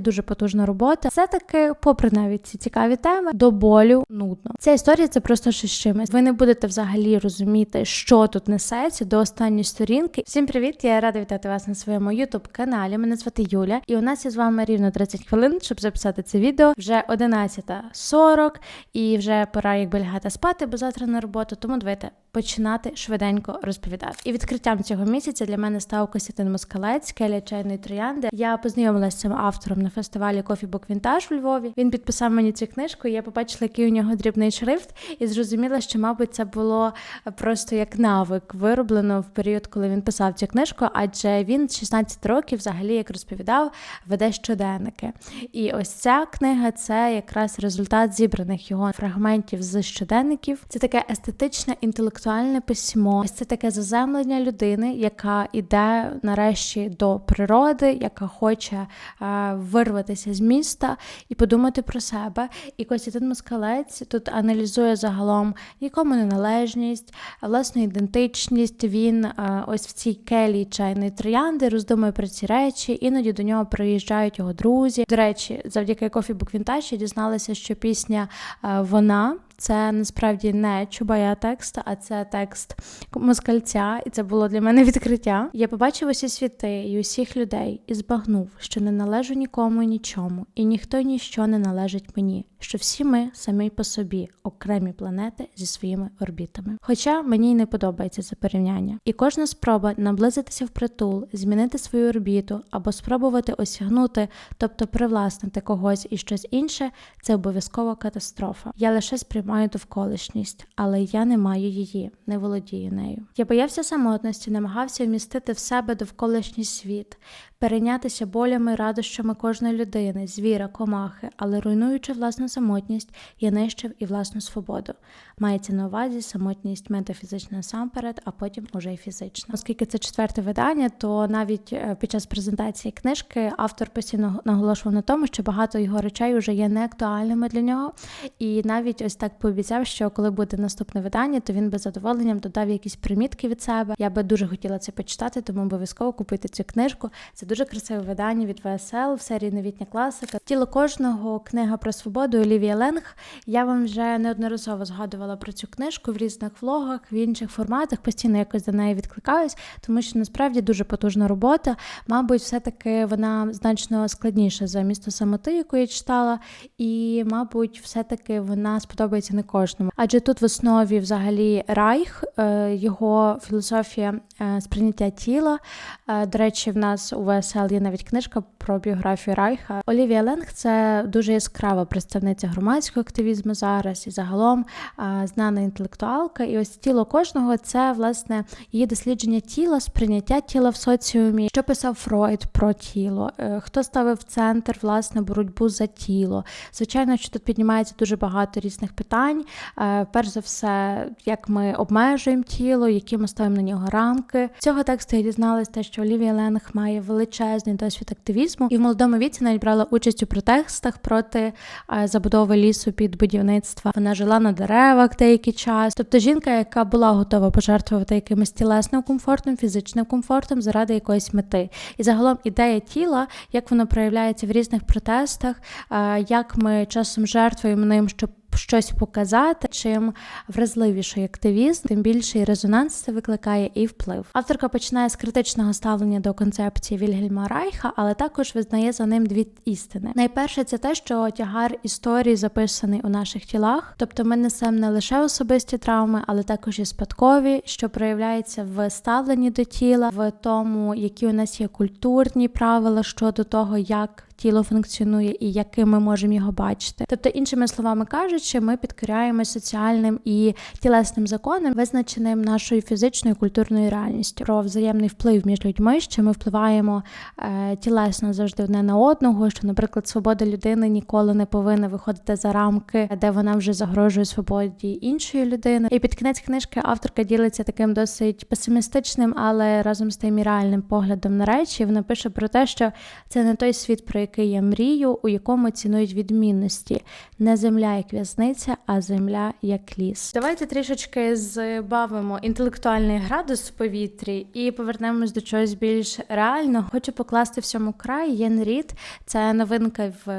Дуже потужна робота. Все таки, попри навіть ці цікаві теми, до болю нудно. Ця історія це просто щось чимось. Ви не будете взагалі розуміти, що тут несеться до останньої сторінки. Всім привіт! Я рада вітати вас на своєму youtube каналі. Мене звати Юля, і у нас є з вами рівно 30 хвилин, щоб записати це відео. Вже 11.40 і вже пора якби лягати спати, бо завтра на роботу. Тому давайте починати швиденько розповідати. І відкриттям цього місяця для мене став Костянтин Москалець, келія чайної троянди. Я познайомилася з цим автором на фестивалі Coffee Book Vintage у Львові. Він підписав мені цю книжку. і Я побачила, який у нього дрібний шрифт, і зрозуміла, що, мабуть, це було просто як навик вироблено в період, коли він писав цю книжку, адже він 16 років, взагалі, як розповідав, веде щоденники. І ось ця книга це якраз результат зібраних його фрагментів з щоденників. Це таке естетичне інтелектуальне письмо. Ось це таке заземлення людини, яка іде нарешті до природи, яка хоче е, вирватися з міста і подумати про себе. І Костянтин Москалець тут аналізує загалом нікому неналежність, власну ідентичність. Він е, ось в цій келії чайної троянди роздумує про ці речі. Іноді до нього приїжджають його друзі. До речі, завдяки Coffee Book дізналася, що пісня е, вона. Це насправді не Чубая текст, а це текст москальця, і це було для мене відкриття. Я побачив усі світи і усіх людей і збагнув, що не належу нікому і нічому, і ніхто ніщо не належить мені. Що всі ми самі по собі окремі планети зі своїми орбітами. Хоча мені й не подобається це порівняння, і кожна спроба наблизитися в притул, змінити свою орбіту або спробувати осягнути, тобто привласнити когось і щось інше, це обов'язкова катастрофа. Я лише сприймаю довколишність, але я не маю її, не володію нею. Я боявся самотності, намагався вмістити в себе довколишній світ, перейнятися болями, радощами кожної людини, звіра, комахи, але руйнуючи власну самотність, я нищив і власну свободу. Мається на увазі самотність метафізична насамперед, а потім уже й фізична. Оскільки це четверте видання, то навіть е, під час презентації книжки автор постійно наголошував на тому, що багато його речей вже є неактуальними для нього. І навіть ось так пообіцяв, що коли буде наступне видання, то він би задоволенням додав якісь примітки від себе. Я би дуже хотіла це почитати, тому обов'язково купити цю книжку. Це дуже красиве видання від ВСЛ в серії Новітня класика. Тіло кожного книга про свободу Олівія Ленг. Я вам вже неодноразово згадувала про цю книжку в різних влогах, в інших форматах. Постійно якось до неї відкликаюсь, тому що насправді дуже потужна робота. Мабуть, все-таки вона значно складніша за місто самоти, яку я читала, і, мабуть, все-таки вона сподобається не кожному. Адже тут в основі взагалі Райх, е, його філософія е, сприйняття тіла. Е, До речі, в нас у ВСЛ є навіть книжка про біографію Райха. Олівія Ленг це дуже яскрава представниця громадського активізму зараз і загалом знана інтелектуалка. І ось тіло кожного це власне її дослідження тіла, сприйняття тіла в соціумі. Що писав Фройд про тіло? Е, Хто ставив в центр власне боротьбу за тіло? Звичайно, що тут піднімається дуже багато різних питань. Е, Перш за все, як ми обмежуємо тіло, які ми ставимо на нього рамки. Цього тексту я дізналася що Олівія Ленг має величезний досвід активізму і в молодому віці навіть брала участь у протестах проти е, забудови лісу під будівництва. Вона жила на деревах деякий час. Тобто жінка, яка була готова пожертвувати якимось тілесним комфортом, фізичним комфортом заради якоїсь мети. І загалом ідея тіла, як воно проявляється в різних протестах, е, як ми часом жертвуємо ним, щоб щось показати. Чим вразливіший активізм, тим більший резонанс це викликає і вплив. Авторка починає з критичного ставлення до концепції Вільгельма Райха, але також визнає за ним дві істини. Найперше, це те, що тягар історії записаний у наших тілах, тобто ми несемо не лише особисті травми, але також і спадкові, що проявляється в ставленні до тіла, в тому, які у нас є культурні правила щодо того, як тіло функціонує і яким ми можемо його бачити. Тобто, іншими словами кажучи, ми підкоряємо соціальним і тілесним законам, визначеним нашою фізичною і культурною реальністю про взаємний вплив між людьми, що ми впливаємо е, тілесно завжди одне на одного. Що, наприклад, свобода людини ніколи не повинна виходити за рамки, де вона вже загрожує свободі іншої людини. І під кінець книжки авторка ділиться таким досить песимістичним, але разом з тим і реальним поглядом на речі. Вона пише про те, що це не той світ, про який який я мрію, у якому цінують відмінності. Не земля як в'язниця, а земля як ліс. Давайте трішечки збавимо інтелектуальний градус в повітрі і повернемось до чогось більш реального. Хочу покласти всьому край. Єн Рід це новинка в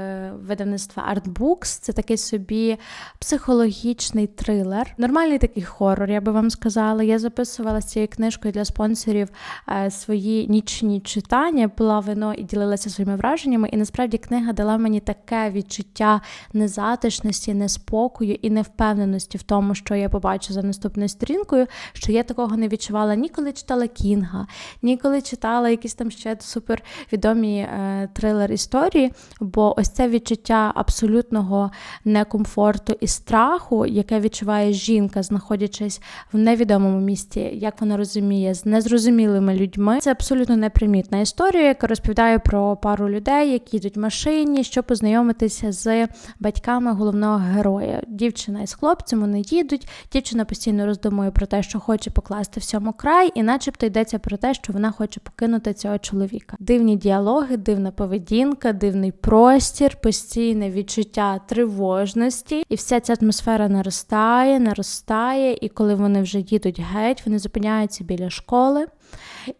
видавництва Artbooks. Це такий собі психологічний трилер, нормальний такий хорор, я би вам сказала. Я записувала з цією книжкою для спонсорів е, свої нічні читання, пила вино і ділилася своїми враженнями. І насправді книга дала мені таке відчуття незатишності, неспокою і невпевненості в тому, що я побачу за наступною сторінкою, що я такого не відчувала ні коли читала Кінга, ні коли читала якісь там ще супер відомі е, трилер історії. Бо ось це відчуття абсолютного некомфорту і страху, яке відчуває жінка, знаходячись в невідомому місті, як вона розуміє, з незрозумілими людьми. Це абсолютно непримітна історія, яка розповідає про пару людей, які йдуть в машині, щоб познайомитися з батьками головного героя. Дівчина із хлопцем вони їдуть. Дівчина постійно роздумує про те, що хоче покласти всьому край, і, начебто, йдеться про те, що вона хоче покинути цього чоловіка. Дивні діалоги, дивна поведінка, дивний простір, постійне відчуття тривожності, і вся ця атмосфера наростає, наростає. І коли вони вже їдуть геть, вони зупиняються біля школи.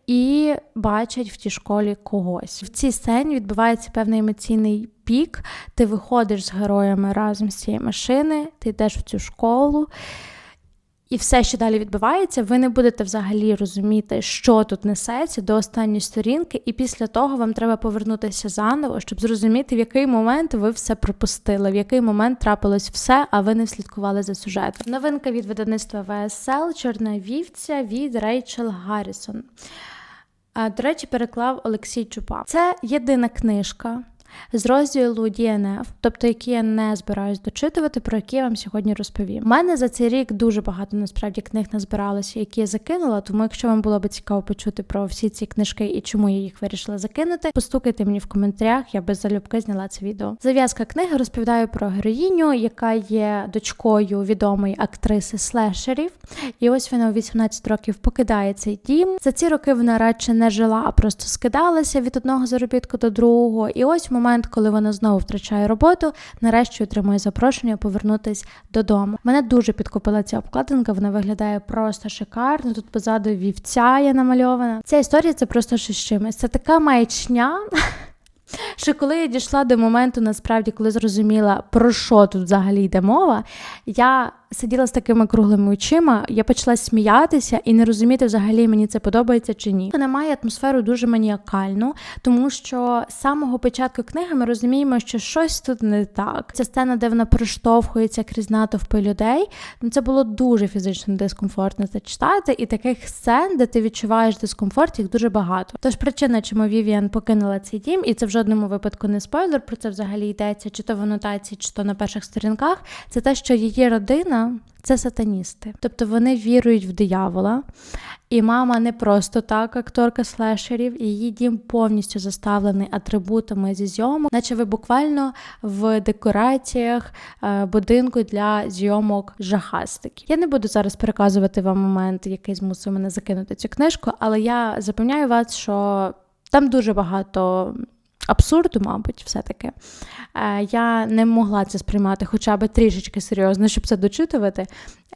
І бачать в тій школі когось. В цій сцені відбувається певний емоційний пік. Ти виходиш з героями разом з цієї машини, ти йдеш в цю школу. І все, що далі відбувається, ви не будете взагалі розуміти, що тут несеться до останньої сторінки, і після того вам треба повернутися заново, щоб зрозуміти, в який момент ви все пропустили, в який момент трапилось все, а ви не слідкували за сюжетом. Новинка від видавництва ВСЛ Чорна вівця від Рейчел Гаррісон. До речі, переклав Олексій Чупа. Це єдина книжка, з розділу DNF, тобто які я не збираюсь дочитувати, про які я вам сьогодні розповім. У мене за цей рік дуже багато насправді книг назбиралося, які я закинула. Тому, якщо вам було б цікаво почути про всі ці книжки і чому я їх вирішила закинути, постукайте мені в коментарях, я без залюбки зняла це відео. Зав'язка книги розповідає про героїню, яка є дочкою відомої актриси слешерів. І ось вона у 18 років покидає цей дім. За ці роки вона радше не жила, а просто скидалася від одного заробітку до другого. І ось момент, коли вона знову втрачає роботу, нарешті отримує запрошення повернутись додому. Мене дуже підкупила ця обкладинка. Вона виглядає просто шикарно. Тут позаду вівця є намальована. Ця історія це просто щось чимось. Це така маячня. Що коли я дійшла до моменту, насправді, коли зрозуміла, про що тут взагалі йде мова, я сиділа з такими круглими очима, я почала сміятися і не розуміти, взагалі мені це подобається чи ні. Вона має атмосферу дуже маніакальну, тому що з самого початку книги ми розуміємо, що щось тут не так. Ця сцена, де вона проштовхується крізь натовпи людей, ну це було дуже фізично дискомфортно це читати, і таких сцен, де ти відчуваєш дискомфорт, їх дуже багато. Тож причина, чому Вівіан покинула цей дім, і це в жодному випадку не спойлер, про це взагалі йдеться, чи то в анотації, чи то на перших сторінках, це те, що її родина це сатаністи. Тобто вони вірують в диявола. І мама не просто так, акторка слешерів, її дім повністю заставлений атрибутами зі зйомок, наче ви буквально в декораціях е, будинку для зйомок жахастиків. Я не буду зараз переказувати вам момент, який змусив мене закинути цю книжку, але я запевняю вас, що там дуже багато абсурду, мабуть, все-таки. Е, я не могла це сприймати хоча б трішечки серйозно, щоб це дочитувати.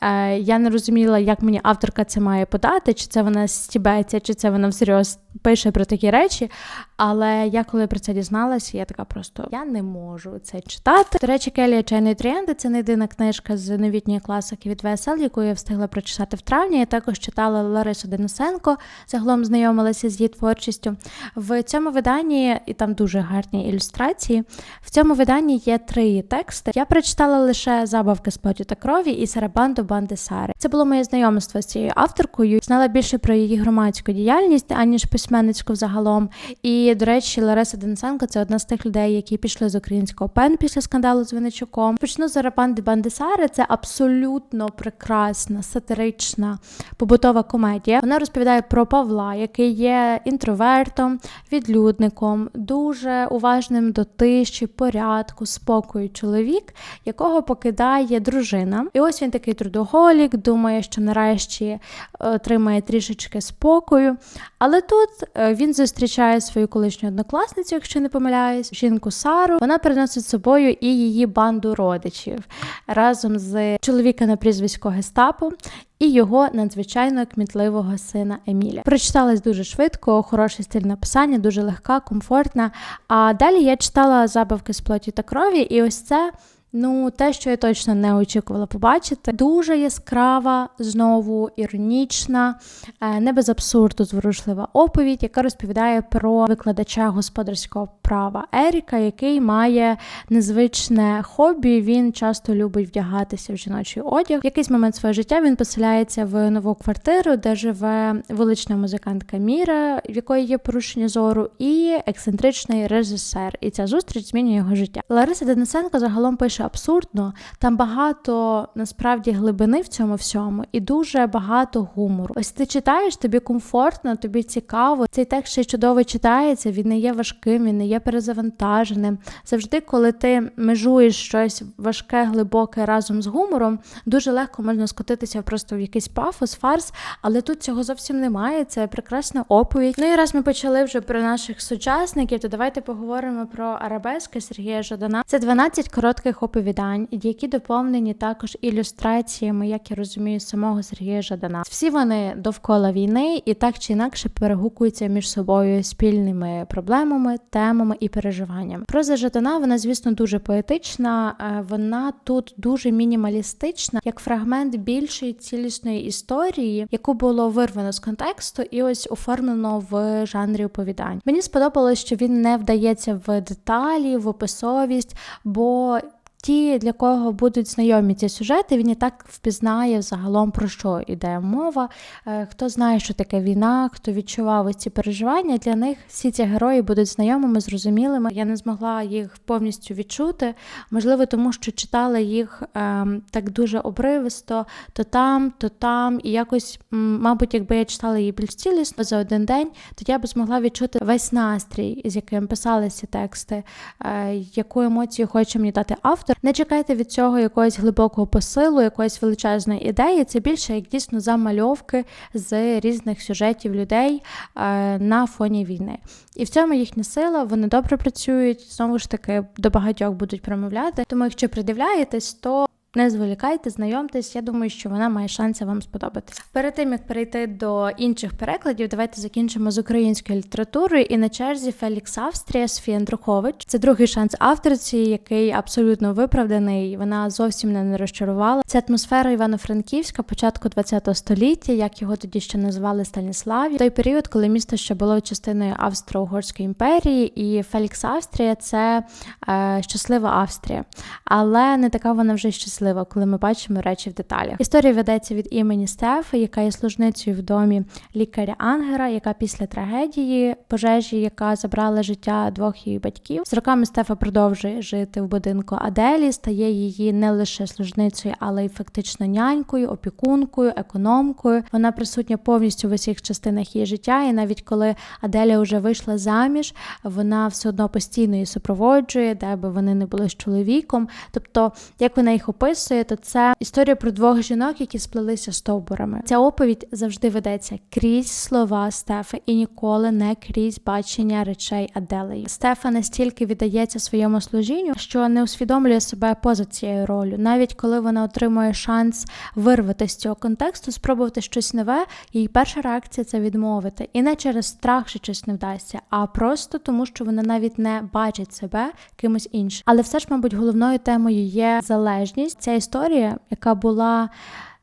Е, я не розуміла, як мені авторка це має подати, чи це вона стібеться, чи це вона всерйоз пише про такі речі. Але я коли про це дізналася, я така просто я не можу це читати. До речі, Келія Чайної Тріенди це не єдина книжка з новітньої класики від ВСЛ, яку я встигла прочитати в травні. Я також читала Ларису Денисенко, загалом знайомилася з її творчістю. В цьому виданні, і там дуже гарні ілюстрації. В цьому виданні є три тексти. Я прочитала лише забавки з потю та крові і Сарабанду Банди Сари. Це було моє знайомство з цією авторкою. Знала більше про її громадську діяльність, аніж письменницьку взагалом. І, до речі, Лариса Денисенко це одна з тих людей, які пішли з українського пен після скандалу з Винничуком. Почну з Зарабанди Банди Сари. Це абсолютно прекрасна, сатирична побутова комедія. Вона розповідає про Павла, який є інтровертом, відлюдником, дуже дуже уважним до тиші, порядку, спокою чоловік, якого покидає дружина. І ось він такий трудоголік, думає, що нарешті е, отримає трішечки спокою. Але тут е, він зустрічає свою колишню однокласницю, якщо не помиляюсь, жінку Сару. Вона приносить з собою і її банду родичів разом з чоловіка на прізвисько Гестапо. І його надзвичайно кмітливого сина Еміля. Прочиталась дуже швидко, хороший стиль написання, дуже легка, комфортна. А далі я читала забавки з плоті та крові, і ось це Ну, те, що я точно не очікувала побачити, дуже яскрава, знову іронічна, е, не без абсурду зворушлива оповідь, яка розповідає про викладача господарського права Еріка, який має незвичне хобі. Він часто любить вдягатися в жіночий одяг. В якийсь момент свого життя він поселяється в нову квартиру, де живе вулична музикантка Міра, в якої є порушення зору, і ексцентричний режисер. І ця зустріч змінює його життя. Лариса Денисенко загалом пише абсурдно. Там багато насправді глибини в цьому всьому і дуже багато гумору. Ось ти читаєш, тобі комфортно, тобі цікаво. Цей текст ще чудово читається. Він не є важким, він не є перезавантаженим. Завжди, коли ти межуєш щось важке, глибоке разом з гумором, дуже легко можна скотитися просто в якийсь пафос, фарс, але тут цього зовсім немає. Це прекрасна оповідь. Ну і раз ми почали вже про наших сучасників, то давайте поговоримо про арабески Сергія Жадана. Це 12 коротких оповідань, які доповнені також ілюстраціями, як я розумію, самого Сергія Жадана. Всі вони довкола війни і так чи інакше перегукуються між собою спільними проблемами, темами і переживаннями. Проза Жадана, вона, звісно, дуже поетична, е, вона тут дуже мінімалістична, як фрагмент більшої цілісної історії, яку було вирвано з контексту, і ось оформлено в жанрі оповідань. Мені сподобалось, що він не вдається в деталі, в описовість, бо ті, для кого будуть знайомі ці сюжети, він і так впізнає загалом про що йде мова. Е, хто знає, що таке війна, хто відчував ці переживання, для них всі ці герої будуть знайомими, зрозумілими. Я не змогла їх повністю відчути. Можливо, тому що читала їх ем, так дуже обривисто, то там, то там, і якось, мабуть, якби я читала її більш цілісно за один день, то я б змогла відчути весь настрій, з яким писалися тексти, е, яку емоцію хоче мені дати автор. Не чекайте від цього якогось глибокого посилу, якоїсь величезної ідеї. Це більше як дійсно замальовки з різних сюжетів людей е, на фоні війни. І в цьому їхня сила, вони добре працюють, знову ж таки до багатьох будуть промовляти. Тому, якщо придивляєтесь, то не зволікайте, знайомтесь, я думаю, що вона має шанси вам сподобатися. Перед тим як перейти до інших перекладів, давайте закінчимо з українською літературою. І на черзі Фелікс Австрія Софія Андрухович. Це другий шанс авторці, який абсолютно виправданий. Вона зовсім не розчарувала. Це атмосфера Івано-Франківська, початку ХХ століття, як його тоді ще називали Станіславі. Той період, коли місто ще було частиною Австро-Угорської імперії, і Фелікс Австрія це е, щаслива Австрія, але не така вона вже щаслива щаслива, коли ми бачимо речі в деталях. Історія ведеться від імені Стефи, яка є служницею в домі лікаря Ангера, яка після трагедії пожежі, яка забрала життя двох її батьків. З роками Стефа продовжує жити в будинку Аделі, стає її не лише служницею, але й фактично нянькою, опікункою, економкою. Вона присутня повністю в усіх частинах її життя, і навіть коли Аделя вже вийшла заміж, вона все одно постійно її супроводжує, де би вони не були з чоловіком. Тобто, як вона їх описує, описує, то це історія про двох жінок, які сплелися стовбурами. Ця оповідь завжди ведеться крізь слова Стефа і ніколи не крізь бачення речей Аделеї. Стефа настільки віддається своєму служінню, що не усвідомлює себе поза цією ролью, навіть коли вона отримує шанс вирвати з цього контексту, спробувати щось нове. Її перша реакція це відмовити, і не через страх, що щось не вдасться, а просто тому, що вона навіть не бачить себе кимось іншим. Але все ж, мабуть, головною темою є залежність ця історія, яка була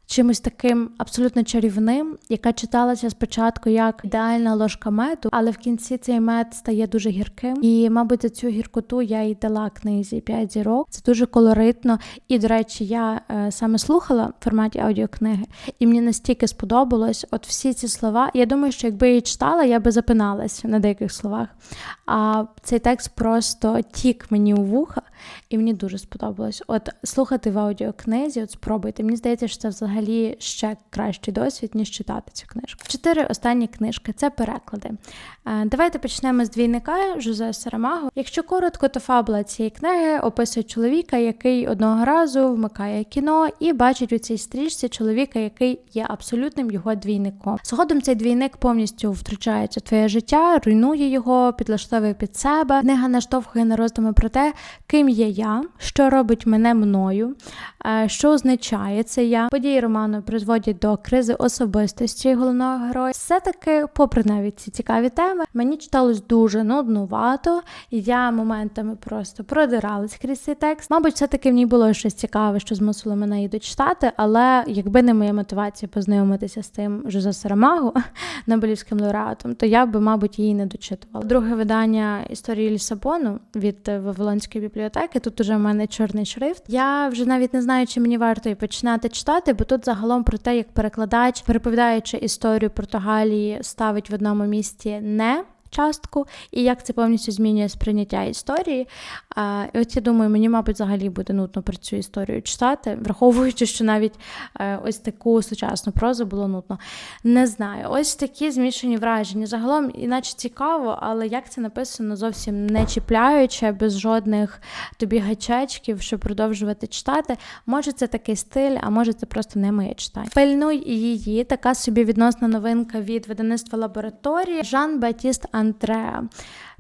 чимось таким абсолютно чарівним, яка читалася спочатку як ідеальна ложка меду, але в кінці цей мед стає дуже гірким. І, мабуть, за цю гіркоту я й дала книзі п'ять зірок. Це дуже колоритно. І, до речі, я е, саме слухала в форматі аудіокниги, і мені настільки сподобалось, от всі ці слова. Я думаю, що якби я її читала, я би запиналась на деяких словах. А цей текст просто тік мені у вуха. І мені дуже сподобалось. От слухати в аудіокнизі, от спробуйте. Мені здається, що це взагалі ще кращий досвід, ніж читати цю книжку. Чотири останні книжки це переклади. Е, Давайте почнемо з двійника Жозе Сарамаго. Якщо коротко, то фабула цієї книги описує чоловіка, який одного разу вмикає кіно і бачить у цій стрічці чоловіка, який є абсолютним його двійником. Згодом цей двійник повністю втручається в твоє життя, руйнує його, підлаштовує під себе. Книга наштовхує на роздуми про те, ким є я, що робить мене мною, е, що означає це я. Події роману призводять до кризи особистості головного героя. Все таки, попри навіть ці цікаві теми, мені читалось дуже нуднувато, і я моментами просто продиралась крізь цей текст. Мабуть, все таки в ній було щось цікаве, що змусило мене її дочитати, але якби не моя мотивація познайомитися з тим Жозе Сарамагу, Нобелівським лауреатом, то я би, мабуть, її не дочитувала. Друге видання історії Лісабону від Вавилонської бібліотеки. Тут уже в мене чорний шрифт. Я вже навіть не знаю, чи мені варто і починати читати, бо тут загалом про те, як перекладач, переповідаючи історію Португалії, ставить в одному місці не. Частку і як це повністю змінює сприйняття історії. А, і от я думаю, мені, мабуть, взагалі буде нудно про цю історію читати, враховуючи, що навіть е, ось таку сучасну прозу було нудно. Не знаю, ось такі змішані враження. Загалом, іначе цікаво, але як це написано, зовсім не чіпляюче, без жодних тобі гачечків, щоб продовжувати читати. Може, це такий стиль, а може, це просто не моє читання. Пильнуй її, така собі відносна новинка від видавництва лабораторії Жан Батіст Андреа.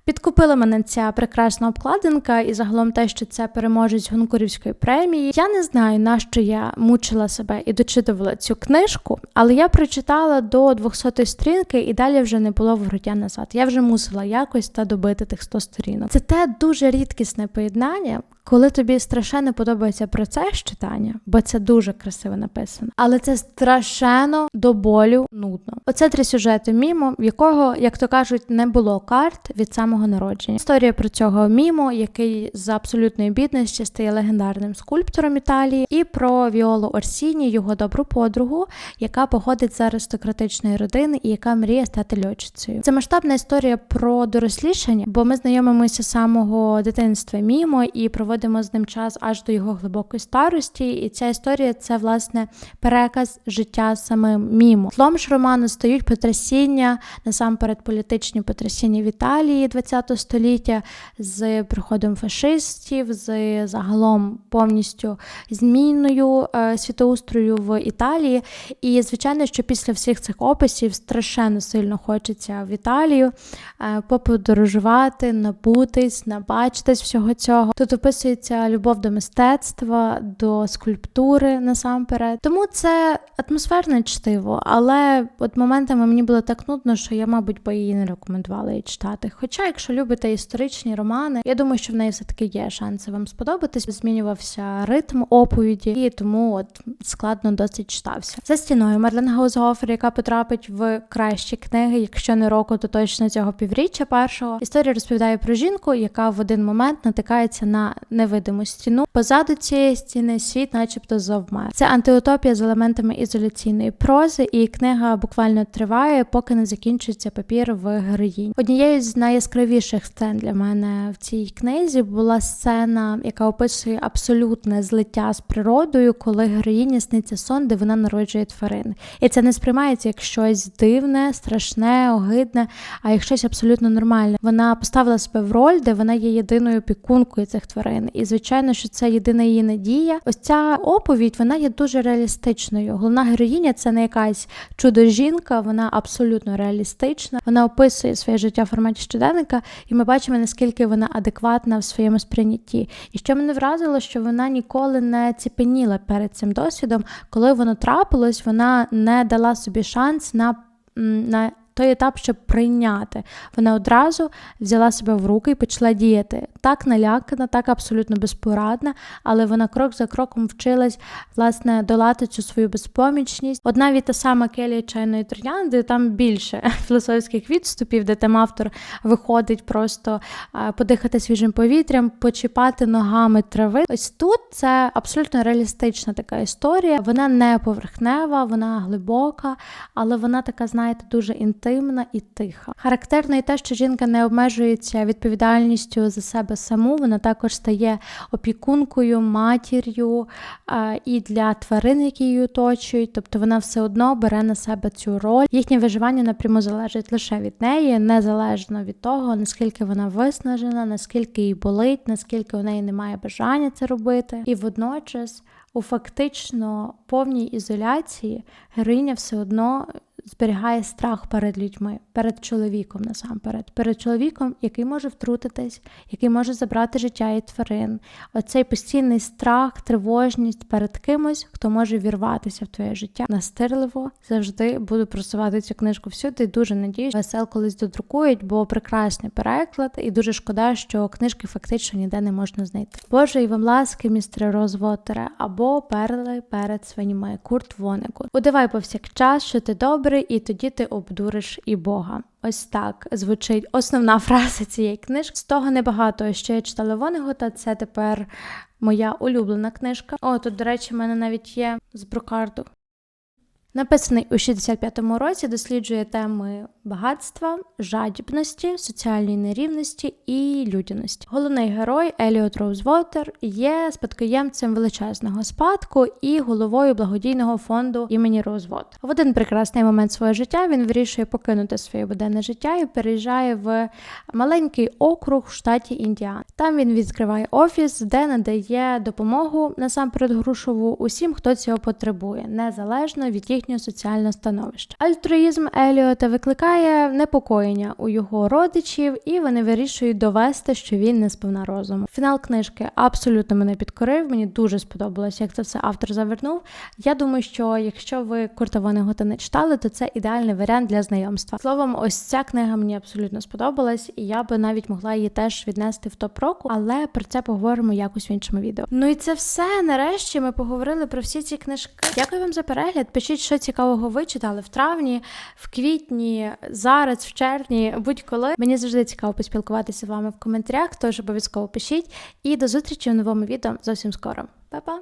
Підкупила мене ця прекрасна обкладинка і загалом те, що це переможець Гонкурівської премії. Я не знаю, на що я мучила себе і дочитувала цю книжку, але я прочитала до 200-ї сторінки і далі вже не було вороття назад. Я вже мусила якось та добити тих 100 сторінок. Це те дуже рідкісне поєднання. Коли тобі страшенно подобається процес читання, бо це дуже красиво написано, але це страшенно до болю нудно. Оце три сюжети мімо, в якого, як то кажуть, не було карт від самого народження. Історія про цього мімо, який з абсолютної бідності стає легендарним скульптором Італії, і про Віолу Орсіні, його добру подругу, яка походить з аристократичної родини і яка мріє стати льотчицею. Це масштабна історія про дорослішання, бо ми знайомимося з самого дитинства мімо і проводимо з ним час аж до його глибокої старості. І ця історія це власне переказ життя самим мімо. Тлом ж роману стають потрясіння, насамперед політичні потрясіння в Італії ХХ століття з приходом фашистів, з загалом повністю зміною е, світоустрою в Італії. І звичайно, що після всіх цих описів страшенно сильно хочеться в Італію е, поподорожувати, набутись, набачитись всього цього. Тут описується любов до мистецтва, до скульптури насамперед. Тому це атмосферне чтиво, але от моментами мені було так нудно, що я, мабуть, би її не рекомендувала її читати. Хоча, якщо любите історичні романи, я думаю, що в неї все-таки є шанси вам сподобатись. Змінювався ритм оповіді, і тому от складно досить читався. За стіною Мерлен Гаузгофер, яка потрапить в кращі книги, якщо не року, то точно цього півріччя першого. Історія розповідає про жінку, яка в один момент натикається на невидиму стіну. Позаду цієї стіни світ, начебто, завмер. Це антиутопія з елементами ізоляційної прози, і книга буквально триває, поки не закінчується папір в героїні. Однією з найяскравіших сцен для мене в цій книзі була сцена, яка описує абсолютне злиття з природою, коли героїні сниться сон, де вона народжує тварин. І це не сприймається як щось дивне, страшне, огидне, а як щось абсолютно нормальне. Вона поставила себе в роль, де вона є єдиною опікункою цих тварин. І звичайно, що це єдина її надія. Ось ця оповідь вона є дуже реалістичною. Головна героїня це не якась чудо-жінка, вона абсолютно реалістична. Вона описує своє життя в форматі щоденника, і ми бачимо, наскільки вона адекватна в своєму сприйнятті. І що мене вразило, що вона ніколи не ціпеніла перед цим досвідом. Коли воно трапилось, вона не дала собі шанс на. на той етап, щоб прийняти. Вона одразу взяла себе в руки і почала діяти. Так налякана, так абсолютно безпорадна, але вона крок за кроком вчилась власне долати цю свою безпомічність. Одна від та сама келія чайної троянди, там більше філософських відступів, де там автор виходить просто подихати свіжим повітрям, почіпати ногами трави. Ось тут це абсолютно реалістична така історія. Вона не поверхнева, вона глибока, але вона така, знаєте, дуже інтимна інтимна і тиха. Характерно і те, що жінка не обмежується відповідальністю за себе саму, вона також стає опікункою, матір'ю і для тварин, які її оточують. Тобто вона все одно бере на себе цю роль. Їхнє виживання напряму залежить лише від неї, незалежно від того, наскільки вона виснажена, наскільки їй болить, наскільки у неї немає бажання це робити. І водночас у фактично повній ізоляції героїня все одно зберігає страх перед людьми, перед чоловіком насамперед, перед чоловіком, який може втрутитись, який може забрати життя і тварин. Оцей постійний страх, тривожність перед кимось, хто може вірватися в твоє життя. Настирливо завжди буду просувати цю книжку всюди. Дуже надіюсь, весел колись додрукують, бо прекрасний переклад, і дуже шкода, що книжки фактично ніде не можна знайти. Боже, і вам ласки, містере Розвотере, або перли перед свиніми. Курт Вонегут. Удавай повсякчас, що ти добрий, і тоді ти обдуриш і Бога. Ось так звучить основна фраза цієї книжки. З того небагато, що я читала Вонегута, це тепер моя улюблена книжка. О, тут, до речі, в мене навіть є з брокарду. Написаний у 65-му році, досліджує теми багатства, жадібності, соціальної нерівності і людяності. Головний герой Еліот Роузвотер є спадкоємцем величезного спадку і головою благодійного фонду імені Роузвотер. В один прекрасний момент свого життя він вирішує покинути своє буденне життя і переїжджає в маленький округ в штаті Індіана. Там він відкриває офіс, де надає допомогу насамперед грошову усім, хто цього потребує, незалежно від їхнього соціального становища. Альтруїзм Еліота викликає непокоєння у його родичів, і вони вирішують довести, що він не сповна розуму. Фінал книжки абсолютно мене підкорив. Мені дуже сподобалось, як це все автор завернув. Я думаю, що якщо ви Курта Вонегута не читали, то це ідеальний варіант для знайомства. Словом, ось ця книга мені абсолютно сподобалась, і я би навіть могла її теж віднести в топ року, але про це поговоримо якось в іншому відео. Ну і це все. Нарешті ми поговорили про всі ці книжки. Дякую вам за перегляд. Пишіть, що цікавого ви читали в травні, в квітні, зараз, в червні, будь-коли. Мені завжди цікаво поспілкуватися з вами в коментарях, тож обов'язково пишіть. І до зустрічі у новому відео зовсім скоро. Па-па!